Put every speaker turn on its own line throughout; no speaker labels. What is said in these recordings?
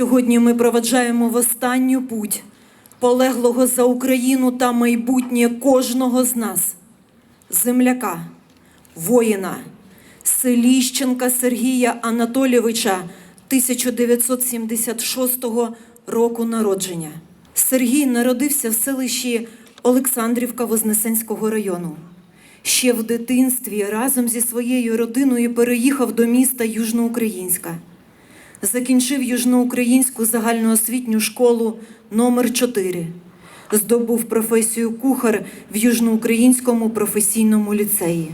Сьогодні ми проведжаємо в останню путь полеглого за Україну та майбутнє кожного з нас, земляка, воїна, Селіщенка Сергія Анатолійовича 1976 року народження. Сергій народився в селищі Олександрівка Вознесенського району. Ще в дитинстві разом зі своєю родиною переїхав до міста Южноукраїнська. Закінчив Южноукраїнську загальноосвітню школу номер 4 Здобув професію кухар в Южноукраїнському професійному ліцеї.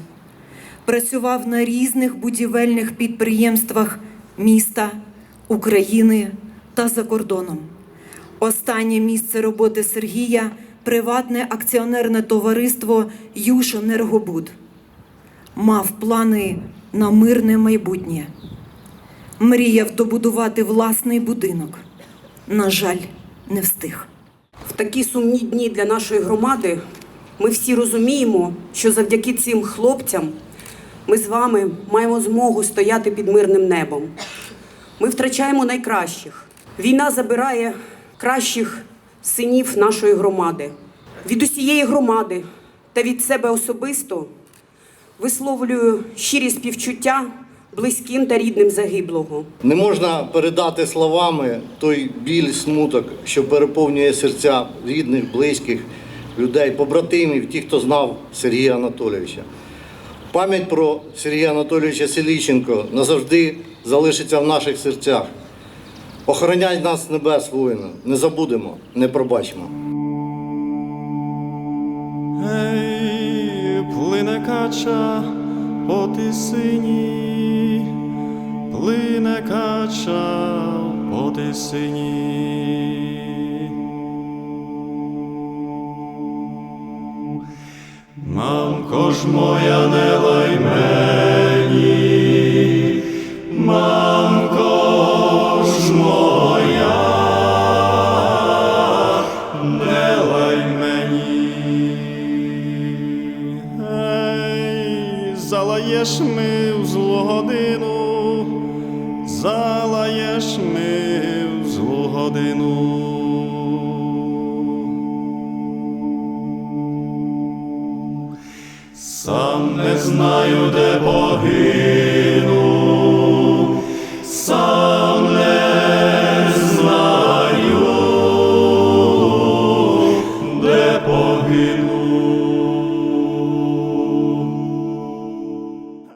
Працював на різних будівельних підприємствах міста, України та за кордоном. Останнє місце роботи Сергія приватне акціонерне товариство Юженергобуд. Мав плани на мирне майбутнє. Мріяв добудувати власний будинок. На жаль, не встиг.
В такі сумні дні для нашої громади ми всі розуміємо, що завдяки цим хлопцям ми з вами маємо змогу стояти під мирним небом. Ми втрачаємо найкращих. Війна забирає кращих синів нашої громади. Від усієї громади та від себе особисто висловлюю щирі співчуття близьким та рідним загиблого.
Не можна передати словами той біль, смуток, що переповнює серця рідних, близьких, людей, побратимів, тих, хто знав Сергія Анатолійовича. Пам'ять про Сергія Анатолійовича Селіщенко назавжди залишиться в наших серцях. Охороняй нас небес, воїна, не забудемо, не пробачимо.
Ей, плине кача по тисині, по. Мамко ж моя, не лай мені, мамко ж моя, не лай мені. Ей, залаєш ми в злу годину. Сам не знаю, де погину, сам не знаю, де погину.